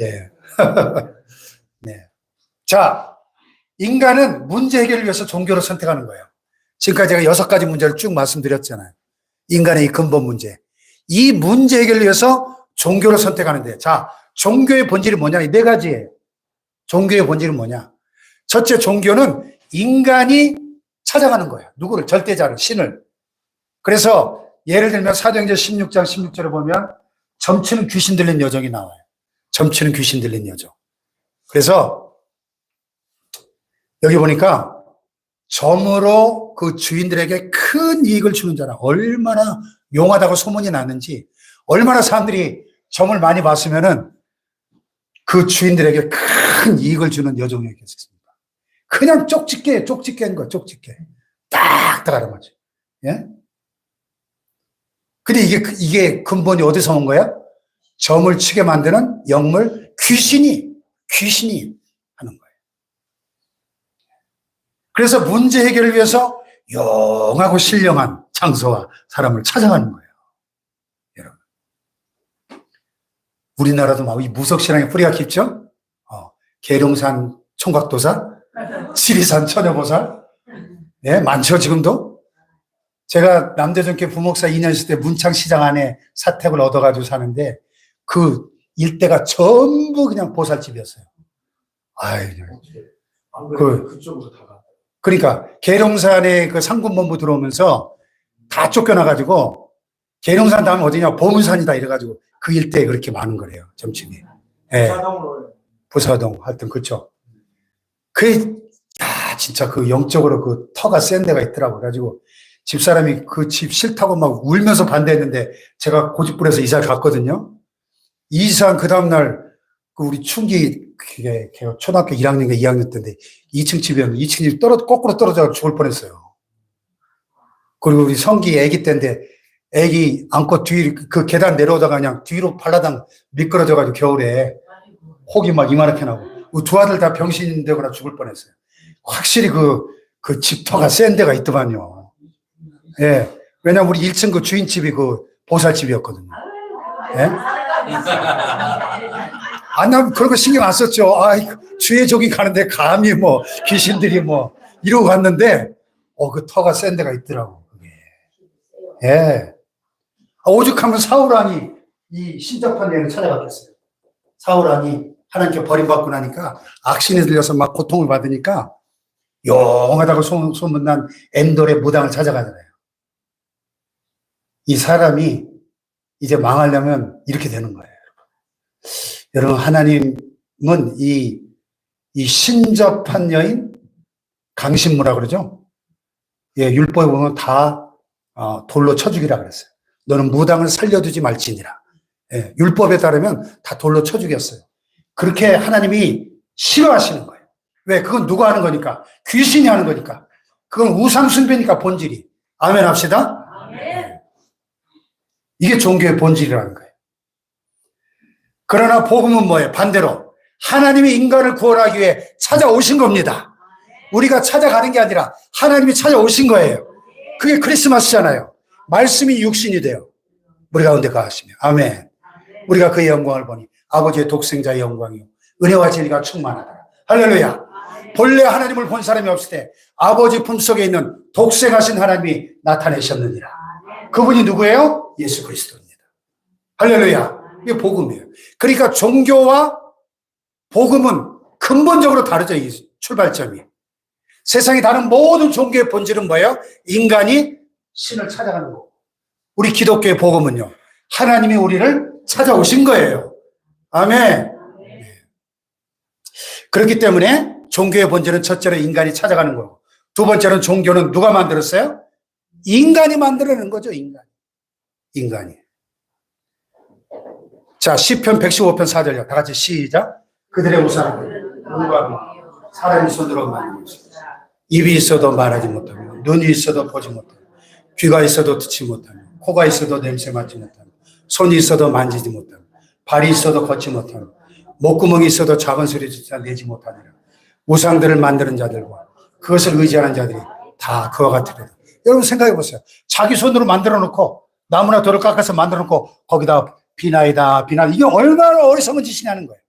예. 네. 자, 인간은 문제 해결을 위해서 종교를 선택하는 거예요. 지금까지 제가 여섯 가지 문제를 쭉 말씀드렸잖아요. 인간의 이 근본 문제. 이 문제 해결을 위해서 종교를 선택하는데, 자, 종교의 본질이 뭐냐? 이 네 가지예요. 종교의 본질은 뭐냐? 첫째, 종교는 인간이 찾아가는 거예요. 누구를? 절대자를, 신을. 그래서 예를 들면 사도행전 16장 16절에 보면 점치는 귀신 들린 여정이 나와요. 점치는 귀신 들린 여정. 그래서 여기 보니까 점으로 그 주인들에게 큰 이익을 주는 자라 얼마나 용하다고 소문이 났는지 얼마나 사람들이 점을 많이 봤으면은 그 주인들에게 큰 이익을 주는 여종이었겠습니다. 그냥 쪽집게, 쪽집게 한 거, 쪽집게. 딱딱 알아맞죠. 예? 근데 이게, 이게 근본이 어디서 온 거야? 점을 치게 만드는 영물 귀신이, 귀신이 하는 거예요. 그래서 문제 해결을 위해서 용하고 신령한 장소와 사람을 찾아가는 거예요. 여러분. 우리나라도 막 이 무속신앙의 뿌리가 깊죠? 어, 계룡산 총각도사, 지리산 처녀보살, 네, 많죠, 지금도? 제가 남대전교 부목사 2년 있을 때 문창시장 안에 사택을 얻어가지고 사는데 그 일대가 전부 그냥 보살집이었어요. 아이, 안 그- 그, 쪽으로. 그러니까 계룡산에 그 상군본부 들어오면서 다 쫓겨나가지고 계룡산 다음 어디냐 보문산이다 이래가지고 그 일대에 그렇게 많은 거래요 점집이. 예, 사동으로 부사동 하여튼 그쵸. 그, 야 진짜 그 영적으로 그 터가 센 데가 있더라고. 그래가지고 집사람이 그 집 싫다고 막 울면서 반대했는데 제가 고집부려서 이사를 갔거든요. 이사한 그 다음날 그 우리 충기 그게 초등학교 1학년인가 2학년 때인데 2층 집이었는데 2층 집 떨어 거꾸로 떨어져 죽을 뻔했어요. 그리고 우리 성기 애기 때인데 애기 안고 뒤 그 계단 내려오다가 그냥 뒤로 발라당 미끄러져가지고 겨울에 혹이 막 이만하게 나고 그두 아들 다 병신 되거나 죽을 뻔했어요. 확실히 그, 그 집터가 센 데가 있더만요. 예. 왜냐면 우리 1층 그 주인집이 그 보살집이었거든요. 예? 아, 난 그런 거 신경 안 썼죠. 아, 주의 종이 가는데 감히 뭐 귀신들이 뭐 이러고 갔는데, 어, 그 터가 센 데가 있더라고. 그게. 예. 아, 오죽하면 사울왕이 이 신접한 여인을 찾아갔겠어요. 사울왕이 하나님께 버림받고 나니까 악신이 들려서 막 고통을 받으니까 용하다고 소문, 소문난 엔돌의 무당을 찾아가잖아요. 이 사람이 이제 망하려면 이렇게 되는 거예요. 여러분, 하나님은 이, 이 신접한 여인, 강신무라 그러죠? 예, 율법에 보면 다 어, 돌로 쳐 죽이라 그랬어요. 너는 무당을 살려두지 말지니라. 예, 율법에 따르면 다 돌로 쳐 죽였어요. 그렇게 하나님이 싫어하시는 거예요. 왜? 그건 누가 하는 거니까? 귀신이 하는 거니까. 그건 우상숭배니까 본질이. 아멘 합시다. 이게 종교의 본질이라는 거예요. 그러나 복음은 뭐예요? 반대로 하나님이 인간을 구원하기 위해 찾아오신 겁니다. 우리가 찾아가는 게 아니라 하나님이 찾아오신 거예요. 그게 크리스마스잖아요. 말씀이 육신이 돼요. 우리 가운데 가시며 아멘. 우리가 그의 영광을 보니 아버지의 독생자의 영광이요 은혜와 진리가 충만하다. 할렐루야. 본래 하나님을 본 사람이 없을 때 아버지 품속에 있는 독생하신 하나님이 나타내셨느니라. 그분이 누구예요? 예수 그리스도입니다. 할렐루야. 이게 복음이에요. 그러니까 종교와 복음은 근본적으로 다르죠. 이 출발점이. 세상에 다른 모든 종교의 본질은 뭐예요? 인간이 신을 찾아가는 거고. 우리 기독교의 복음은요. 하나님이 우리를 찾아오신 거예요. 아멘. 네. 그렇기 때문에 종교의 본질은 첫째로 인간이 찾아가는 거고. 두 번째는 종교는 누가 만들었어요? 인간이 만들어낸 거죠, 인간. 인간이. 자, 시편 115편 4절요. 다 같이 시작. 그들의 우상은 눈과 사람의 손으로 만든 것입니다. 입이 있어도 말하지 못하며, 눈이 있어도 보지 못하며, 귀가 있어도 듣지 못하며, 코가 있어도 냄새 맡지 못하며, 손이 있어도 만지지 못하며, 발이 있어도 걷지 못하며, 목구멍이 있어도 작은 소리조차 내지 못하느라. 우상들을 만드는 자들과 그것을 의지하는 자들이 다 그와 같으리라. 여러분 생각해 보세요. 자기 손으로 만들어 놓고 나무나 돌을 깎아서 만들어 놓고 거기다 비나이다 비나 이게 얼마나 어리석은 짓이냐는 거예요.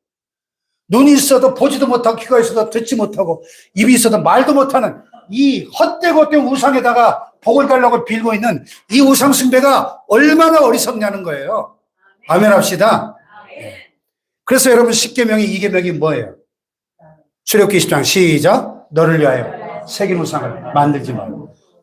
눈이 있어도 보지도 못하고 귀가 있어도 듣지 못하고 입이 있어도 말도 못하는 이 헛되고 헛된 우상에다가 복을 달라고 빌고 있는 이 우상 숭배가 얼마나 어리석냐는 거예요. 아멘 합시다. 그래서 여러분 10계명이 2계명이 뭐예요? 출애굽기 20장 시작 너를 위하여 새긴 우상을 만들지 말고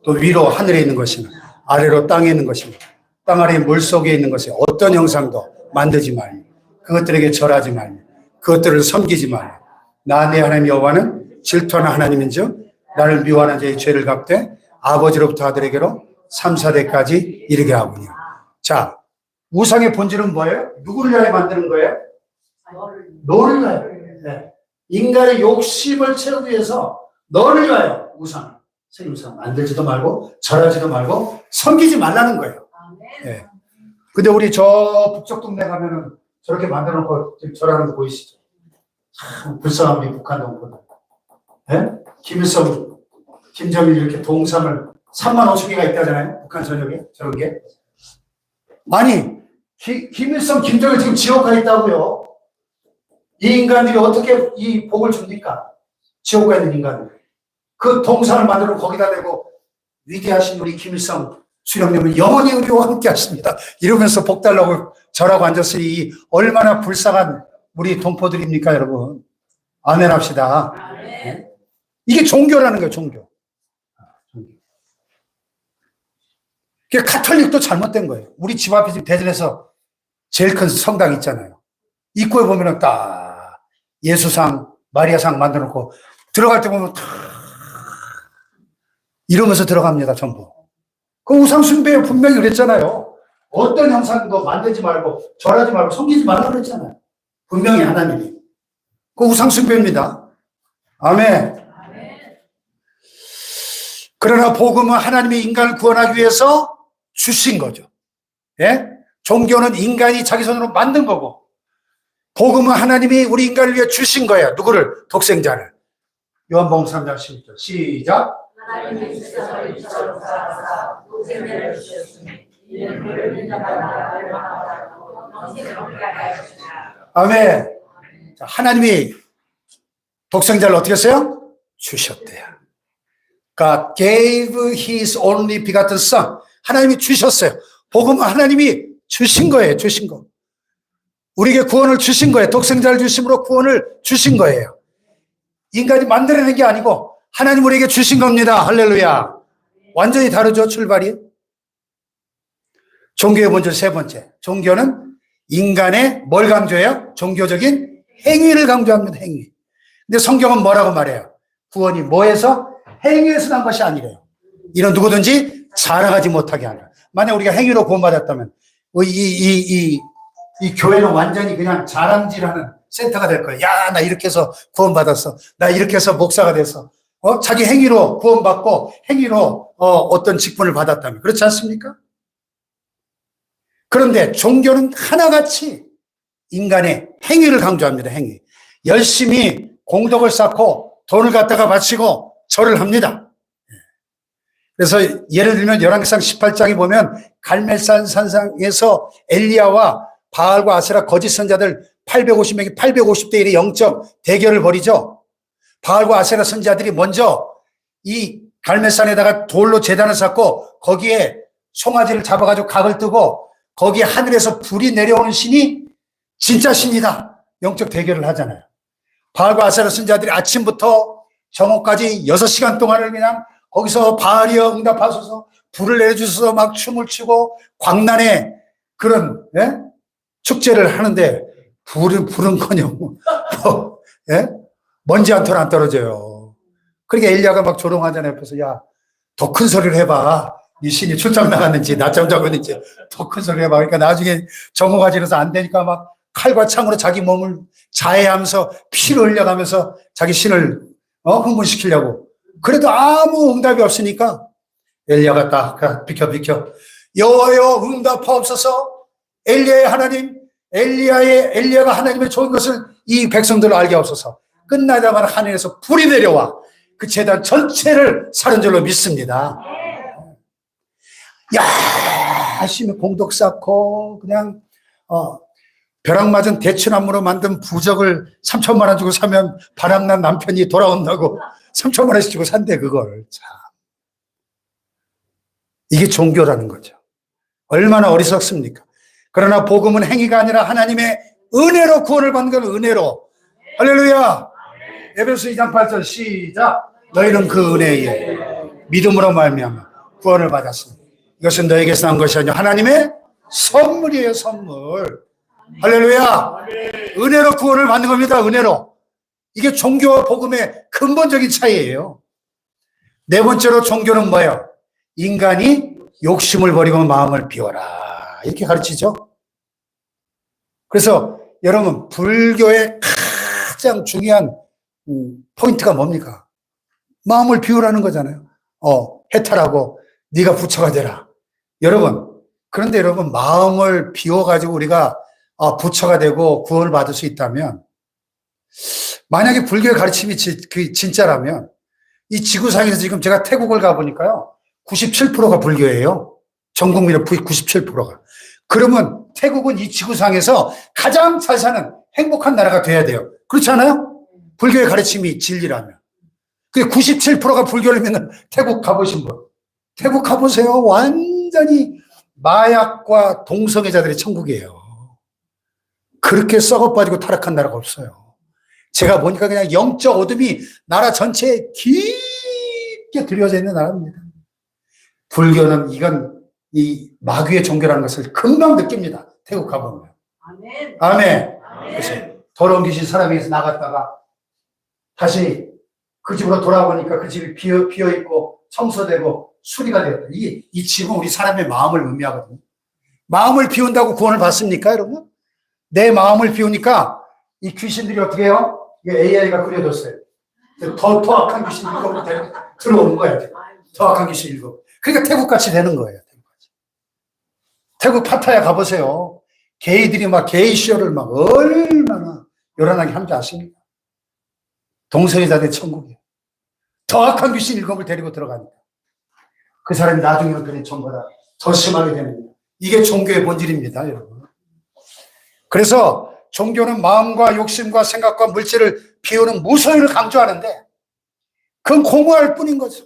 또 위로 하늘에 있는 것이나 아래로 땅에 있는 것이나 땅 아래 물 속에 있는 것이 어떤 형상도 만들지 말며 그것들에게 절하지 말며 그것들을 섬기지 말며 나내 하나님 여호와는 질투하는 하나님인즉 나를 미워하는 자의 죄를 갚되 아버지로부터 아들에게로 3, 4대까지 이르게 하군요. 자, 우상의 본질은 뭐예요? 누구를 위하여 만드는 거예요? 너를 위하여. 네. 인간의 욕심을 채우기 위해서 너를 위하여 우상, 새 우상 만들지도 말고 절하지도 말고 섬기지 말라는 거예요. 예. 근데 우리 저 북쪽 동네 가면은 저렇게 만들어 놓고 지금 절하는 거 보이시죠? 참 불쌍한 우리 북한 동포들. 예? 김일성, 김정일 이렇게 동상을 3만 5천 개가 있다잖아요. 북한 전역에 저런 게. 아니, 기- 김일성, 김정일 지금 지옥 가 있다고요. 이 인간들이 어떻게 이 복을 줍니까? 지옥 가 있는 인간들. 그 동상을 만들어 거기다 대고 위대하신 우리 김일성 수령님은 영원히 우리와 함께 하십니다. 이러면서 복 달라고 절하고 앉았으니 이 얼마나 불쌍한 우리 동포들입니까, 여러분? 아멘 합시다. 네? 이게 종교라는 거예요, 종교. 그 카톨릭도 잘못된 거예요. 우리 집 앞에 지금 대전에서 제일 큰 성당 있잖아요. 입구에 보면은 딱 예수상, 마리아상 만들어 놓고 들어갈 때 보면 탁 이러면서 들어갑니다, 전부. 그 우상숭배에 분명히 그랬잖아요. 어떤 형상도 만들지 말고 절하지 말고 섬기지 말라고 그랬잖아요. 분명히 하나님이. 그 우상숭배입니다. 아멘. 그러나 복음은 하나님이 인간을 구원하기 위해서 주신 거죠. 예? 종교는 인간이 자기 손으로 만든 거고, 복음은 하나님이 우리 인간을 위해 주신 거예요. 누구를? 독생자를. 요한복음 3장 11절. 시작. 하나님의 세상을 이처럼 사랑하사 독생자를 주셨으니 이는 그를 믿는 자마다 멸망하고 영생을 얻게 하였으나 아멘. 자, 하나님이 독생자를 어떻게 했어요? 주셨대요. God gave his only begotten son. 하나님이 주셨어요. 복음은 하나님이 주신 거예요. 주신 거. 우리에게 구원을 주신 거예요. 독생자를 주심으로 구원을 주신 거예요. 인간이 만들어낸 게 아니고 하나님 우리에게 주신 겁니다. 할렐루야. 완전히 다르죠, 출발이. 종교의 본질 세 번째. 종교는 인간의 뭘 강조해요? 종교적인 행위를 강조합니다. 행위. 근데 성경은 뭐라고 말해요? 구원이 뭐에서? 행위에서 난 것이 아니래요. 이런 누구든지 자랑하지 못하게 하라. 만약 우리가 행위로 구원받았다면 이, 이, 이, 이 교회는 완전히 그냥 자랑질하는 센터가 될 거예요. 야, 나 이렇게 해서 구원받았어. 나 이렇게 해서 목사가 돼서. 어? 자기 행위로 구원받고 행위로 어, 어떤 직분을 받았다면. 그렇지 않습니까? 그런데 종교는 하나같이 인간의 행위를 강조합니다. 행위. 열심히 공덕을 쌓고 돈을 갖다가 바치고 절을 합니다. 그래서 예를 들면 열왕기상 18장에 보면 갈멜산 산상에서 엘리야와 바알과 아세라 거짓 선자들 850명이 850대 1의 영적 대결을 벌이죠. 바알과 아세라 선자들이 먼저 이 갈멜산에다가 돌로 재단을 쌓고 거기에 송아지를 잡아가지고 각을 뜨고 거기에 하늘에서 불이 내려오는 신이 진짜 신이다. 영적 대결을 하잖아요. 바알과 아세라 선자들이 아침부터 정오까지 6시간 동안을 그냥 거기서 바알이여 응답하소서 불을 내려주셔서 막 춤을 추고 광란의 그런 예? 축제를 하는데 불은 불은커녕 뭐, 예? 먼지 한 톨 안 떨어져요. 그러니까 엘리야가 막 조롱하잖아요. 옆에서 야 더 큰 소리를 해봐. 이 신이 출장 나갔는지 낮잠 자고 있는지 더 큰 소리 해봐. 그러니까 나중에 정오가 지나서 안 되니까 막 칼과 창으로 자기 몸을 자해하면서 피를 흘려가면서 자기 신을 어, 흥분시키려고. 그래도 아무 응답이 없으니까 엘리야가 딱 비켜 비켜 여호여 응답하옵소서 엘리야의 하나님 엘리야의 엘리야가 하나님의 좋은 것을 이 백성들을 알게 하옵소서 끝나자마자 하늘에서 불이 내려와 그 재단 전체를 사는 줄로 믿습니다. 야, 열심히 공덕 쌓고 그냥 어 벼락 맞은 대추나무로 만든 부적을 3천만 원 주고 사면 바람난 남편이 돌아온다고 3천만 원씩 주고 산대 그걸. 참. 이게 종교라는 거죠. 얼마나 어리석습니까? 그러나 복음은 행위가 아니라 하나님의 은혜로 구원을 받는 건 은혜로. 할렐루야 에베소 2장 8절 시작. 너희는 그 은혜에 믿음으로 말미암아 구원을 받았습니다. 이것은 너에게서 난 것이 아니라 하나님의 선물이에요 선물. 할렐루야. 은혜로 구원을 받는 겁니다 은혜로. 이게 종교와 복음의 근본적인 차이예요. 네 번째로 종교는 뭐예요? 인간이 욕심을 버리고 마음을 비워라. 이렇게 가르치죠. 그래서 여러분 불교의 가장 중요한 음, 포인트가 뭡니까? 마음을 비우라는 거잖아요. 어 해탈하고 네가 부처가 되라. 여러분 그런데 여러분 마음을 비워 가지고 우리가 아, 부처가 되고 구원을 받을 수 있다면 만약에 불교의 가르침이 지- 그 진짜라면 이 지구상에서 지금 제가 태국을 가보니까요 97%가 불교예요. 전 국민의 97%가. 그러면 태국은 이 지구상에서 가장 잘 사는 행복한 나라가 돼야 돼요. 그렇지 않아요? 불교의 가르침이 진리라면 그 97%가 불교를 믿는 태국 가보신 분 태국 가보세요 완전히 마약과 동성애자들의 천국이에요 그렇게 썩어 빠지고 타락한 나라가 없어요. 제가 보니까 그냥 영적 어둠이 나라 전체에 깊게 들여져 있는 나라입니다. 불교는 이건 이 마귀의 종교라는 것을 금방 느낍니다. 태국 가보면. 아멘. 아멘. 아멘. 그래서 더러운 귀신 사람에게서 나갔다가 다시 그 집으로 돌아보니까 그 집이 비어, 비어 있고 청소되고 수리가 되었다. 이게 이 집은 우리 사람의 마음을 의미하거든요. 마음을 비운다고 구원을 받습니까, 여러분? 내 마음을 비우니까 이 귀신들이 어떻게 해요? AI가 그려뒀어요. 더, 더 악한 귀신 데- 들어오는 거야. 더 악한 귀신 일곱. 그러니까 태국같이 되는 거예요. 태국같이. 태국 파타야 가보세요. 게이들이 막 게이 쇼를 막 얼마나 요란하게 하는지 아십니까? 동성애 자들 천국이에요. 더 악한 귀신 일곱을 데리고 들어가니까. 그 사람이 나중에는 그런 전보다 더 심하게 거예요. 이게 종교의 본질입니다, 여러분. 그래서 종교는 마음과 욕심과 생각과 물질을 비우는 무소유를 강조하는데 그건 공허할 뿐인 거죠.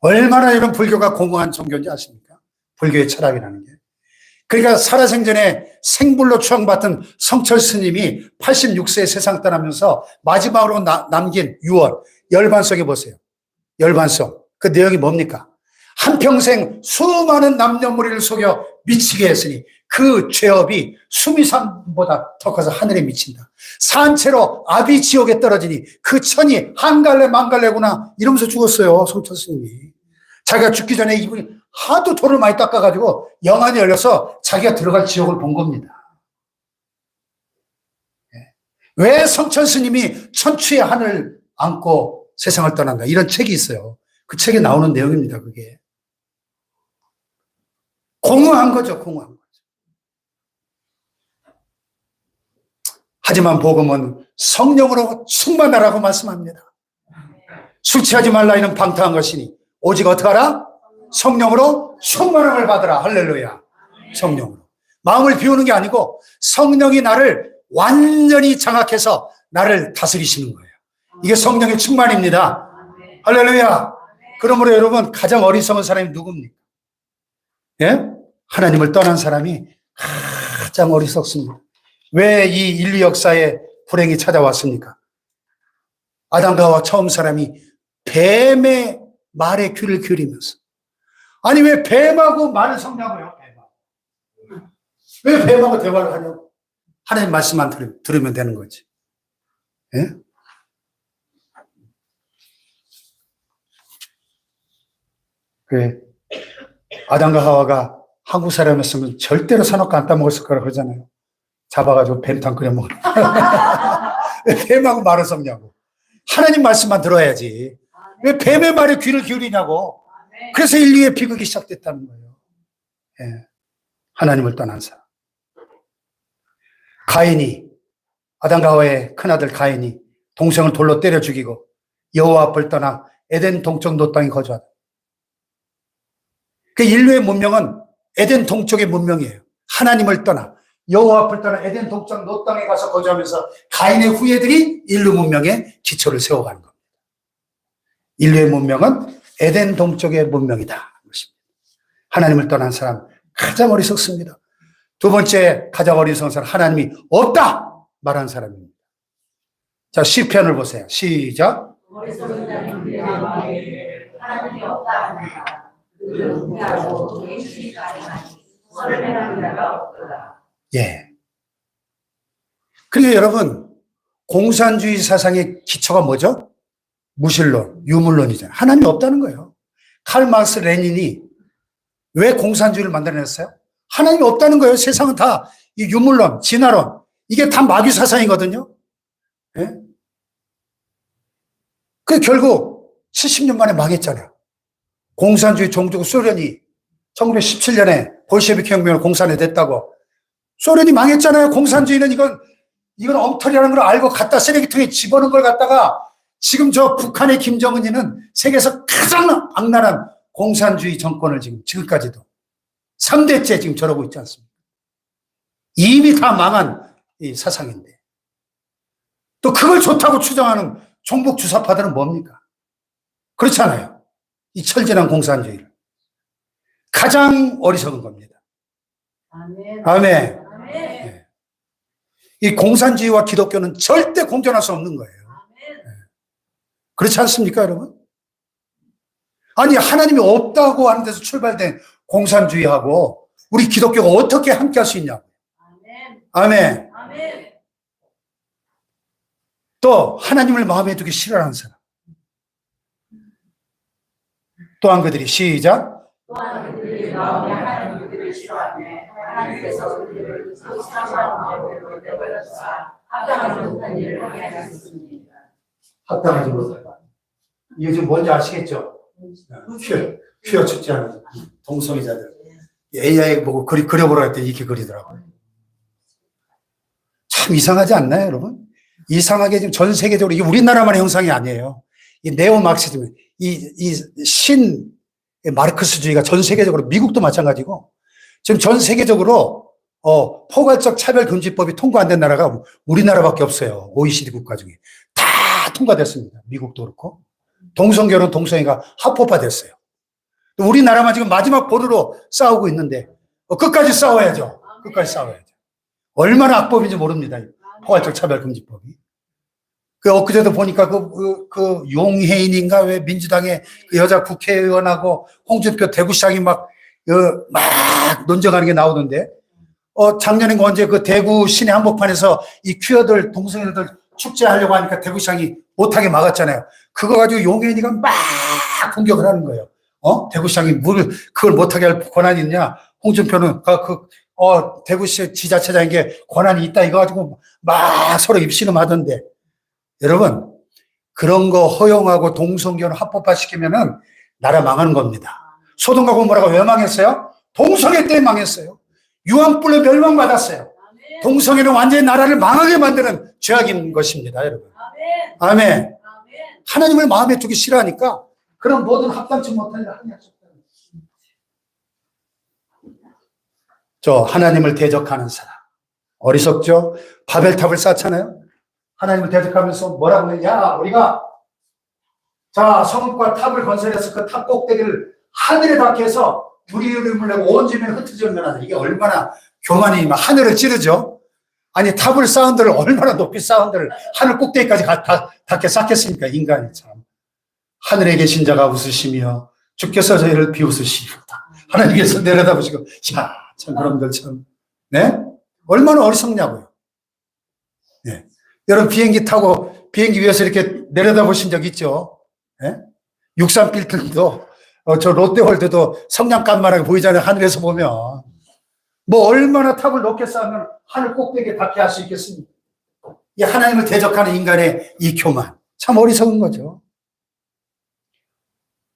얼마나 이런 불교가 공허한 종교인지 아십니까? 불교의 철학이라는 게. 그러니까 살아생전에 생불로 추앙받던 성철 스님이 86세에 세상 떠나면서 마지막으로 나- 남긴 유언, 열반성해 보세요. 열반성. 그 내용이 뭡니까? 한평생 수많은 남녀무리를 속여 미치게 했으니 그 죄업이 수미산보다 더 커서 하늘에 미친다. 산채로 아비 지옥에 떨어지니 그 천이 한갈래 만갈래구나 이러면서 죽었어요. 성철 스님이. 자기가 죽기 전에 이분이 하도 돌을 많이 닦아가지고 영안이 열려서 자기가 들어갈 지옥을 본 겁니다. 예. 왜 성철 스님이 천추의 하늘 안고 세상을 떠난다. 이런 책이 있어요. 그 책에 나오는 내용입니다. 그게. 공허한 거죠. 공허한 거죠. 하지만 복음은 성령으로 충만하라고 말씀합니다. 술 취하지 말라 이는 방탕한 것이니 오직 어떡하라? 성령으로 충만함을 받으라. 할렐루야. 성령으로. 마음을 비우는 게 아니고 성령이 나를 완전히 장악해서 나를 다스리시는 거예요. 이게 성령의 충만입니다. 할렐루야. 그러므로 여러분 가장 어리석은 사람이 누굽니까? 예? 하나님을 떠난 사람이 가장 어리석습니다. 왜 이 인류 역사에 불행이 찾아왔습니까? 아담과 처음 사람이 뱀의 말에 귀를 기울이면서 아니 왜 뱀하고 말을 섞냐고요? 왜 뱀하고 대화를 하냐고? 하나님 말씀만 들- 들으면 되는 거지. 예? 그 아담과 하와가 한국 사람이었으면 절대로 산업가 안 따먹었을 거라 그러잖아요. 잡아가지고 뱀탕 끓여 먹는. 왜 뱀하고 말을 섞냐고. 하나님 말씀만 들어야지. 왜 뱀의 말에 귀를 기울이냐고. 그래서 인류의 비극이 시작됐다는 거예요. 예. 하나님을 떠난 사람. 가인이 아담과 하와의 큰아들 가인이 동생을 돌로 때려 죽이고 여호와 앞을 떠나 에덴 동쪽 노 땅에 거주하다. 그 인류의 문명은 에덴 동쪽의 문명이에요. 하나님을 떠나 여호와 앞을 떠나 에덴 동쪽 노 땅에 가서 거주하면서 가인의 후예들이 인류 문명의 기초를 세워가는 겁니다. 인류의 문명은 에덴 동쪽의 문명이다. 하나님을 떠난 사람 가장 어리석습니다. 두 번째 가장 어리석은 사람 하나님이 없다 말한 사람입니다. 자 시편을 보세요. 시작. 예. 그러니까 여러분, 공산주의 사상의 기초가 뭐죠? 무신론, 유물론이잖아요. 하나님이 없다는 거예요. 칼 마르스 레닌이 왜 공산주의를 만들어냈어요? 하나님이 없다는 거예요. 세상은 다 이 유물론, 진화론, 이게 다 마귀 사상이거든요. 예? 그 결국 70년 만에 망했잖아요. 공산주의 종족 소련이 1917년에 볼셰비크 혁명을 공산화됐다고 소련이 망했잖아요. 공산주의는 이건 이건 엉터리라는 걸 알고 갖다 쓰레기통에 집어넣은 걸 갖다가 지금 저 북한의 김정은이는 세계에서 가장 악랄한 공산주의 정권을 지금 지금까지도 3대째 지금 저러고 있지 않습니까? 이미 다 망한 이 사상인데 또 그걸 좋다고 추정하는 종북 주사파들은 뭡니까? 그렇잖아요. 이 철진한 공산주의를 가장 어리석은 겁니다. 아멘. 아멘. 아멘. 이 공산주의와 기독교는 절대 공존할 수 없는 거예요. 그렇지 않습니까, 여러분? 아니, 하나님이 없다고 하는 데서 출발된 공산주의하고 우리 기독교가 어떻게 함께 할 수 있냐고. 아멘. 아멘. 아멘. 또, 하나님을 마음에 두기 싫어하는 사람. 또한 그들이 시작. 또한 그들이 마음에 하나님 그들을 싫어하네. 하나님께서 그들을 소심한 마음으로 내버려두사 합당하지 못한 일을 하게 하셨습니다. 합당하지 못하다. 이게 지금 뭔지 아시겠죠? 휘어, 휘어 죽지 않은 동성애자들. AI 보고 그리, 그려보라 했더니 이렇게 그리더라고요. 참 이상하지 않나요, 여러분? 이상하게 지금 전 세계적으로, 이게 우리나라만의 형상이 아니에요. 이 네오마르크시즘, 이, 이 신, 마르크스주의가 전 세계적으로, 미국도 마찬가지고, 지금 전 세계적으로, 어, 포괄적 차별금지법이 통과 안 된 나라가 우리나라밖에 없어요. OECD 국가 중에. 다 통과됐습니다. 미국도 그렇고. 동성결혼, 동성애가 합법화됐어요. 우리나라만 지금 마지막 보루로 싸우고 있는데, 어, 끝까지 싸워야죠. 끝까지 싸워야죠. 얼마나 악법인지 모릅니다. 이 포괄적 차별금지법이. 그 엊그제도 보니까 그, 그, 그 용혜인인가 왜 민주당의 그 여자 국회의원하고 홍준표 대구시장이 막, 어, 막 논쟁하는 게 나오던데, 어, 작년인가 언제 그 대구 시내 한복판에서 이 퀴어들, 동성애들 축제하려고 하니까 대구시장이 못하게 막았잖아요. 그거 가지고 용혜인이가 막 공격을 하는 거예요. 어? 대구시장이 뭘, 그걸 못하게 할 권한이 있냐? 홍준표는 그, 그, 어, 대구시 지자체장에게 권한이 있다 이거 가지고 막 서로 입씨름 하던데. 여러분, 그런 거 허용하고 동성결혼 합법화 시키면은 나라 망하는 겁니다. 소돔과 고모라가 왜 망했어요? 동성애 때문에 망했어요. 유황불로 멸망받았어요. 동성애는 완전히 나라를 망하게 만드는 죄악인 것입니다, 여러분. 아멘. 아멘. 하나님을 마음에 두기 싫어하니까 그런 모든 합당치 못한 일을 하냐. 저 하나님을 대적하는 사람. 어리석죠? 바벨탑을 쌓잖아요? 하나님을 대적하면서 뭐라고 해? 야, 우리가 자, 성읍과 탑을 건설해서 그 탑 꼭대기를 하늘에 닿게 해서 우리 이름을 내고 온 주민을 흩어지는 하다 이게 얼마나 교만이 막 하늘을 찌르죠? 아니, 탑을 쌓은 데를 얼마나 높이 쌓은 데를 하늘 꼭대기까지 가, 다, 닿게 쌓겠습니까? 인간이 참. 하늘에 계신 자가 웃으시며 주께서 저희를 비웃으시리로다. 하나님께서 내려다보시고, 야, 참, 그놈들 참, 네? 얼마나 어리석냐고요. 네. 여러분, 비행기 타고, 비행기 위에서 이렇게 내려다보신 적 있죠? 네? 63 빌딩도, 어, 저 롯데월드도 성냥감만하게 보이잖아요. 하늘에서 보면. 뭐, 얼마나 탑을 높게 쌓으면 하늘 꼭대기에 닿게 할 수 있겠습니까? 이 하나님을 대적하는 인간의 이 교만. 참 어리석은 거죠.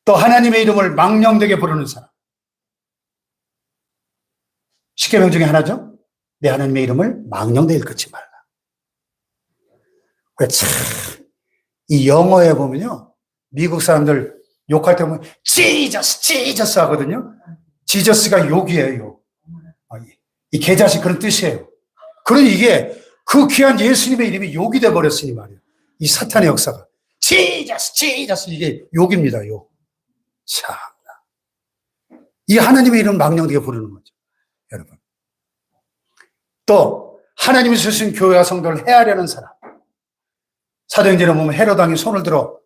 또 하나님의 이름을 망령되게 부르는 사람. 십계명 중에 하나죠. 내 하나님의 이름을 망령되게 읽지 말라. 그 참, 이 영어에 보면요. 미국 사람들 욕할 때 보면 지저스, 지저스 하거든요. 지저스가 욕이에요, 욕. 아, 이- 이 개자식 그런 뜻이에요. 그러니 이게 그 귀한 예수님의 이름이 욕이 돼 버렸으니 말이에요. 이 사탄의 역사가 지저스 지저스 이게 욕입니다. 욕. 참. 이 하나님의 이름 망령되게 부르는 거죠. 여러분. 또 하나님이 쓰신 교회와 성도를 해하려는 사람. 사도행전에 보면 헤로당이 손을 들어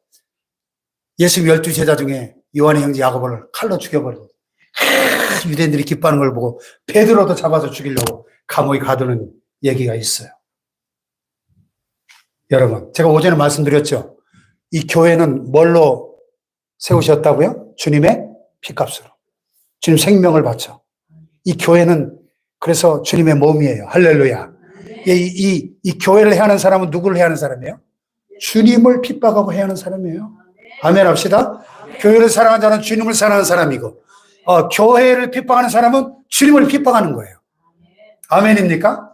예수님 열두 제자 중에 요한의 형제 야고보를 칼로 죽여버리고 아, 유대인들이 기뻐하는 걸 보고 베드로도 잡아서 죽이려고 감옥에 가두는 얘기가 있어요. 여러분, 제가 오전에 말씀드렸죠. 이 교회는 뭘로 세우셨다고요? 주님의 피값으로. 주님 생명을 바쳐. 이 교회는 그래서 주님의 몸이에요. 할렐루야. 이, 이, 이 교회를 해하는 사람은 누구를 해하는 사람이에요? 주님을 핍박하고 해하는 사람이에요. 아멘 합시다. 교회를 사랑하는 자는 주님을 사랑하는 사람이고, 어, 교회를 핍박하는 사람은 주님을 핍박하는 거예요. 아멘입니까?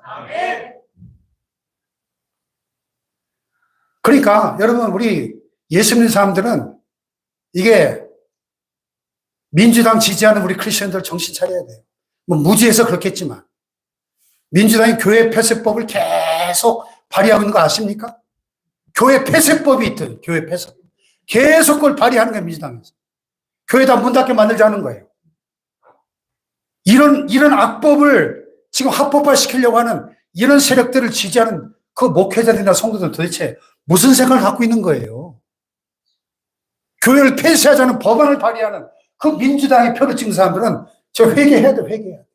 그러니까 여러분 우리 예수 믿는 사람들은 이게 민주당 지지하는 우리 크리스천들 정신 차려야 돼요. 뭐 무지해서 그렇겠지만 민주당이 교회 폐쇄법을 계속 발의하고 있는 거 아십니까? 교회 폐쇄법이 있든 교회 폐쇄 계속 그걸 발의하는 거예요 민주당에서 교회 다 문 닫게 만들자는 거예요. 이런 이런 악법을 지금 합법화 시키려고 하는 이런 세력들을 지지하는 그 목회자들이나 성도들 도대체 무슨 생각을 갖고 있는 거예요? 교회를 폐쇄하자는 법안을 발의하는 그 민주당의 표를 찍는 사람들은 저 회개해야 돼, 회개해야 돼.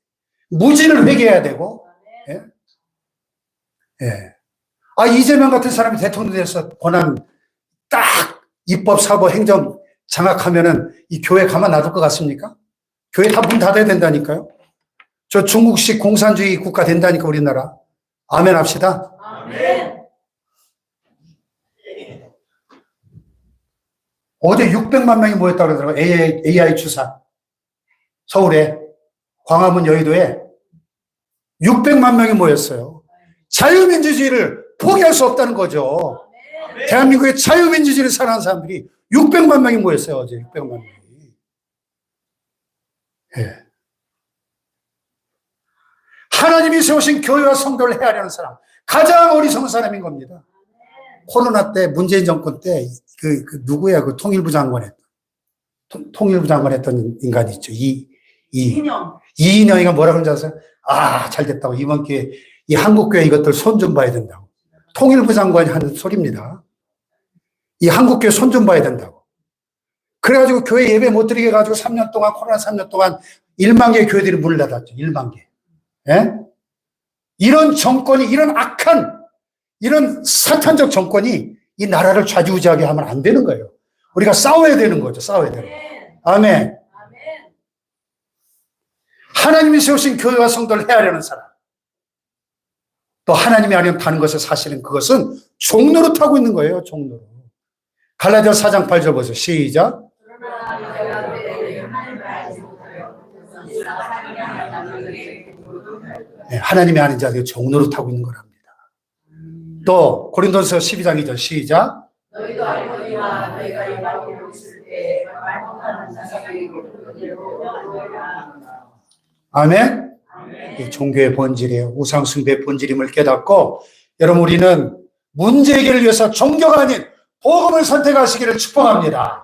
무지를 회개해야 되고, 예? 예. 아, 이재명 같은 사람이 대통령 돼서 권한 딱 입법, 사법, 행정 장악하면은 이 교회 가만 놔둘 것 같습니까? 교회 다 문 닫아야 된다니까요? 저 중국식 공산주의 국가 된다니까, 우리나라. 아멘 합시다. 어제 600만 명이 모였다 그러더라고요. AI, AI 추사. 서울에, 광화문 여의도에 600만 명이 모였어요. 자유민주주의를 포기할 수 없다는 거죠. 대한민국의 자유민주주의를 사랑하는 사람들이 600만 명이 모였어요. 어제 600만 명이. 예. 하나님이 세우신 교회와 성도를 해하려는 사람. 가장 어리석은 사람인 겁니다. 코로나 때 문재인 정권 때 그, 그 누구야 그 통일부 장관 했던 통- 통일부 장관 했던 인간이 있죠. 이, 이, 신영. 이인영이가 뭐라 그런지 아세요? 아, 잘 됐다고. 이번 기회에 이 한국교회 이것들 손 좀 봐야 된다고. 통일부 장관이 하는 소리입니다. 이 한국교회 손 좀 봐야 된다고. 그래가지고 교회 예배 못 드리게 해가지고 3년 동안, 코로나 3년 동안 1만 개의 교회들이 문을 닫았죠. 1만 개. 예? 이런 정권이, 이런 악한, 이런 사탄적 정권이 이 나라를 좌지우지하게 하면 안 되는 거예요. 우리가 싸워야 되는 거죠. 싸워야 되는 거예요. 아멘. 하나님이 세우신 교회와 성도를 헤아려는 사람. 또 하나님이 아니면 다는 것을 사실은 그것은 종로로 타고 있는 거예요. 종로로. 갈라디아 4장 8절 보세요. 시작. 네, 하나님이 아닌 자들이 종로로 타고 있는 거랍니다. 또 고린도서 12장 2절 시작. 너희도 알거니와 너희가 이 말을 아멘. 이 종교의 본질이에요. 우상 숭배의 본질임을 깨닫고 여러분 우리는 문제 해결을 위해서 종교가 아닌 복음을 선택하시기를 축복합니다.